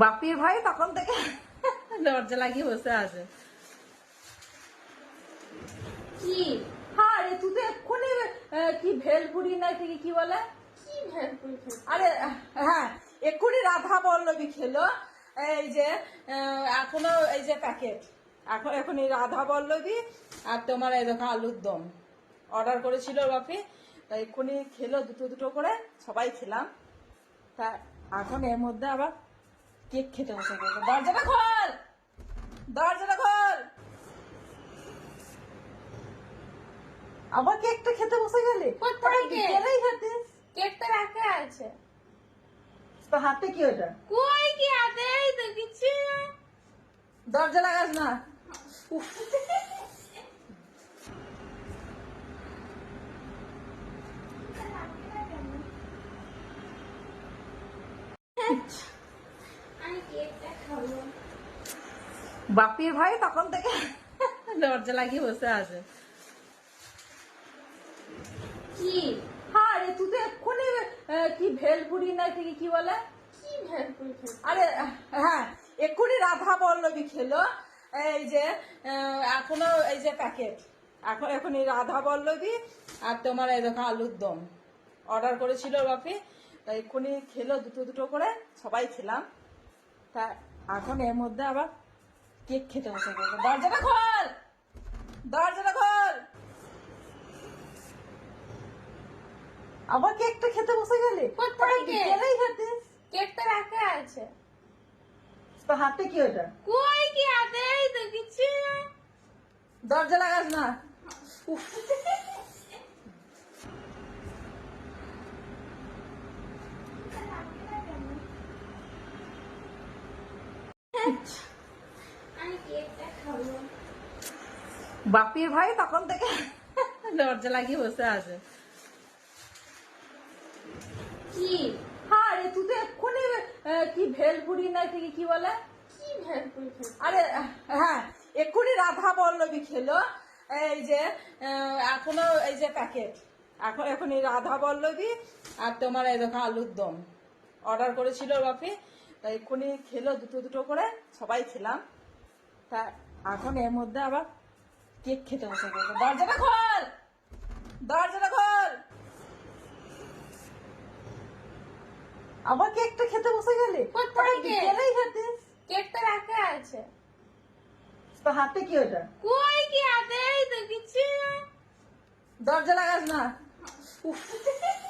বাপির ভাই তখন থেকে দরজা লাগিয়ে বসে আছে। কি? হ্যাঁ রে তুই তো এক্ষুনি কি ভেলপুরি না কি কি বলে? কি ভেলপুরি আরে হ্যাঁ এক্ষুনি রাধা পল্লবী খেলো। এই যে এখনও এই যে প্যাকেট এখন এখন এই রাধা পল্লবী আর তোমার এই দেখো আলুর দম। অর্ডার করেছিল বাপি। তা এক্ষুনি খেলো দুটো দুটো করে সবাই খেলাম। তা এখন এর মধ্যে আবার কেক খেতে বসে দরজাটা খোল! দরজাটা খোল! আবার কেকটা খেতে বসে গেলে? কেক? কেকটা রাখা আছে। তো হাতে কি ওটা? কই কি এই তো কিছু দরজা লাগাস না। বাপির ভাই তখন থেকে দরজা লাগিয়ে বসে আছে। কি? হ্যাঁ রে তুই তো এক্ষুনি কি ভেলপুরি না কি কি বলে? কি ভেলপুরি আরে হ্যাঁ এক্ষুনি রাধা পল্লবী খেলো এই যে এখনও এই যে প্যাকেট এখন এখন এই রাধা পল্লবী আর তোমার এই দেখো আলুর দম। অর্ডার করেছিল বাপি। তা এক্ষুনি খেলো দুটো দুটো করে সবাই খেলাম। তা এখন এর মধ্যে আবার কেক খেতে বসে গেল দরজাটা খোল! দরজাটা খোল! আবার কেকটা খেতে বসে গেলে? বিকেলেই খেতিস কেকটা রাখা আছে। তো হাতে কি ওটা কই কি এই তো কিছু দরজা লাগাস না। বাপির ভাই তখন থেকে দরজা লাগিয়ে বসে আছে। কি? হ্যাঁ রে তুই তো এক্ষুনি কি ভেলপুরি না কি কি বলে? কি ভেলপুরি আরে হ্যাঁ এক্ষুনি রাধা পল্লবী খেলো এই যে এখনও এই যে প্যাকেট এখন এখন এই রাধা পল্লবী আর তোমার এই দেখো আলুর দম। অর্ডার করেছিল বাপি। তা এক্ষুনি খেলো দুটো দুটো করে সবাই খেলাম। তা এখন এর মধ্যে আবার কেক খেতে বসে গেল দরজাটা খোল! দরজাটা খোল! আবার কেকটা খেতে বসে গেলে? কেকটা রাখা আছে। তো হাতে কি ওটা? কই কি এই তো কিছু। না। দরজা লাগাস না।